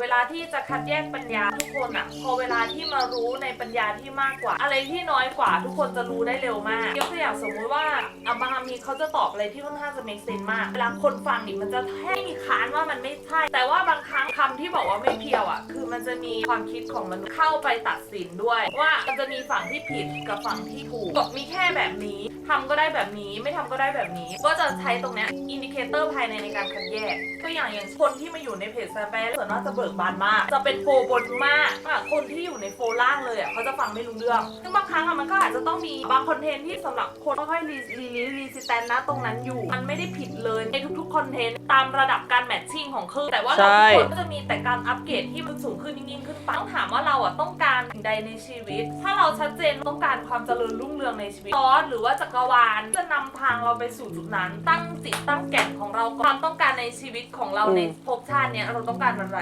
เวลาที่จะคัดแยกปัญญาทุกคนอะพอเวลาที่มารู้ในปัญญาที่มากกว่า อะไรที่น้อยกว่าทุกคนจะรู้ได้เร็วมากยกตัวอย่างสมมุติว่าอับราฮัมมีเขาจะตอบอะไรที่ค่อนข้างจะเมกเซนมากเวลาคนฟังนี่มันจะแท้มีค้านว่ามันไม่ใช่ แต่ว่าบางครั้งคำที่บอกว่าไม่เพียวอะคือมันจะมีความคิดของมนุษย์เข้าไปตัดสินด้วยว่า จะมีฝั่งที่ผิดกับฝั่งที่ถูกบอกมีแค่แบบนี้ทำก็ได้แบบนี้ไม่ทำก็ได้แบบนี้ ก็จะใช้ตรงเนี้ยอินดิเคเตอร์ภายในในการคัดแยกตัวอย่างอย่างคนที่มาอยู่ในเพจแซมแปร์ส่วนมากจะเบิกบานมาก จะเป็นโฟบนมากอะคนที่อยู่ในโฟล่างเลยอะเขาจะฟังไม่รู้เรื่องซึ่งบางครั้งอะมันก็อาจจะต้องมีบางคอนเทนต์ที่สำหรับคนค่อยๆรีรีรีรีสิแตนนะตรงนั้นอยู่ มันไม่ได้ผิดเลยในทุกๆคอนเทนต์ตามระดับการแมทชิ่งของคลื่นแต่ว่าเราใช่ทุกคนก็จะมีแต่การอัปเกรดที่มันสูงขึ้นยิ่งๆขึ้นไปต้องถามว่าเราอะต้องการสิ่งใดในชีวิตถ้าาเราชัดเจนต้องการความเจริญรุ่งเรืองในชีวิตซอสหรือว่าจักรวาลจะนำทางเราไปสู่จุดนั้น ตั้งจิตตั้งแก่นของเราความต้องการในชีวิตของเราในภพชาติเนี้ยเราต้องการอะไร